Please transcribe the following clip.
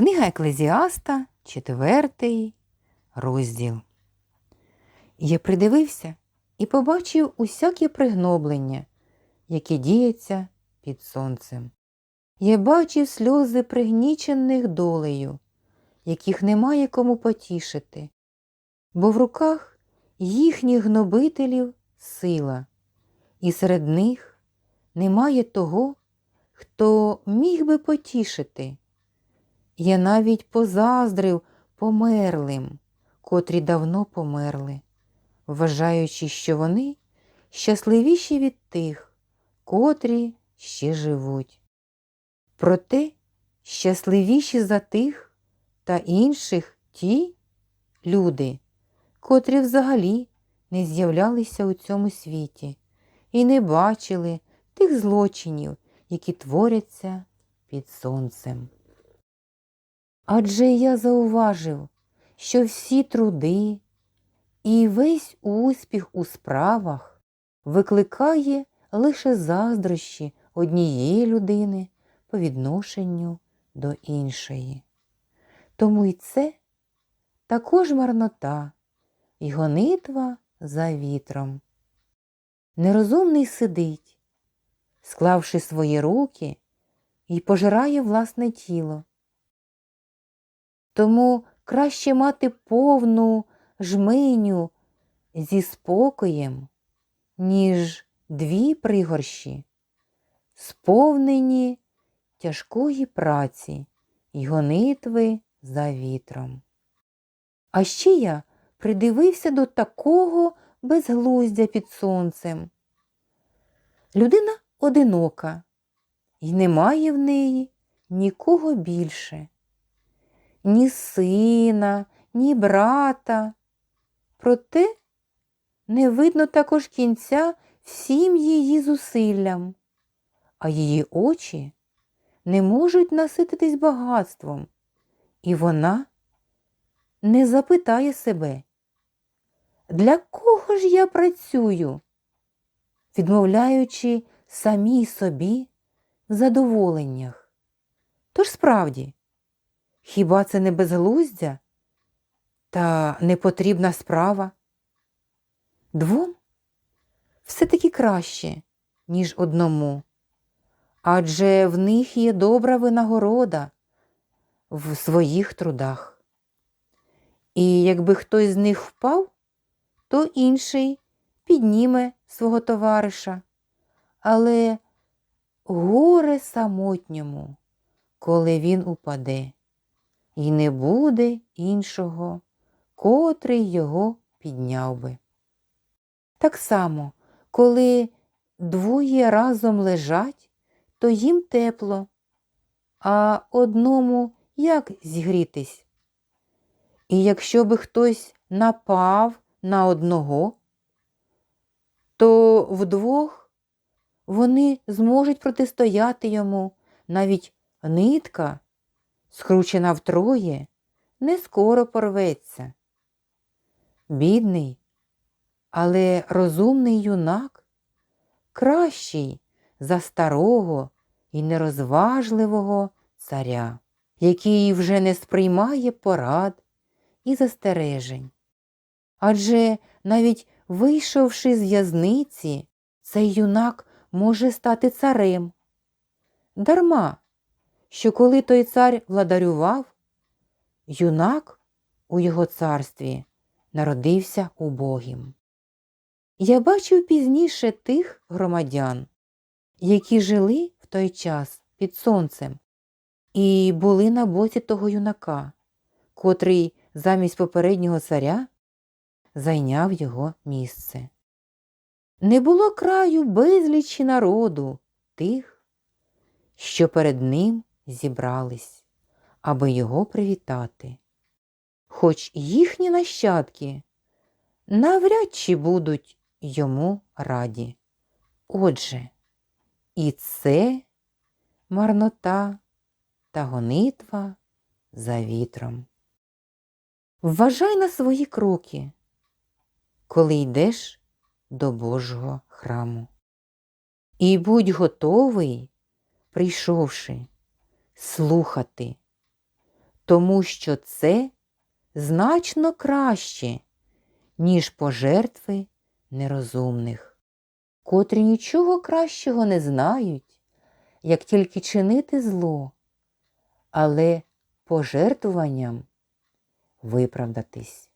Книга Еклезіаста, четвертий розділ. Я придивився і побачив усяке пригноблення, яке діється під сонцем. Я бачив сльози пригнічених долею, яких немає кому потішити, бо в руках їхніх гнобителів сила, і серед них немає того, хто міг би потішити. Я навіть позаздрив померлим, котрі давно померли, вважаючи, що вони щасливіші від тих, котрі ще живуть. Проте щасливіші за тих та інших ті люди, котрі взагалі не з'являлися у цьому світі і не бачили тих злочинів, які творяться під сонцем. Адже я зауважив, що всі труди і весь успіх у справах викликає лише заздрощі однієї людини по відношенню до іншої. Тому й це також марнота і гонитва за вітром. Нерозумний сидить, склавши свої руки, і пожирає власне тіло. Тому краще мати повну жменю зі спокоєм, ніж дві пригорщі, сповнені тяжкої праці й гонитви за вітром. А ще я придивився до такого безглуздя під сонцем. Людина одинока, і немає в неї нікого більше ні сина, ні брата. Проте не видно також кінця всім її зусиллям, а її очі не можуть насититись багатством, і вона не запитає себе, для кого ж я працюю, відмовляючи самій собі в задоволеннях. Тож справді, Хіба це не безглуздя? Та непотрібна справа? Двом? Все-таки краще, ніж одному, адже в них є добра винагорода в своїх трудах. І якби хтось з них впав, то інший підніме свого товариша, але горе самотньому, коли він упаде і не буде іншого, котрий його підняв би. Так само, коли двоє разом лежать, то їм тепло, а одному як зігрітись? І якщо би хтось напав на одного, то вдвох вони зможуть протистояти йому навіть нитка скручена втроє, не скоро порветься. Бідний, але розумний юнак кращий за старого і нерозважливого царя, який вже не сприймає порад і застережень. Адже навіть вийшовши з в'язниці, цей юнак може стати царем. Дарма, що коли той цар владарював, юнак у його царстві народився убогим. Я бачив пізніше тих громадян, які жили в той час під сонцем і були на боці того юнака, котрий замість попереднього царя зайняв його місце. Не було краю безлічі народу тих, що перед ним зібрались, аби його привітати. Хоч їхні нащадки навряд чи будуть йому раді. Отже, і це марнота та гонитва за вітром. Вважай на свої кроки, коли йдеш до Божого храму. І будь готовий, прийшовши, слухати, тому що це значно краще, ніж пожертви нерозумних, котрі нічого кращого не знають, як тільки чинити зло, але пожертвуванням виправдатись.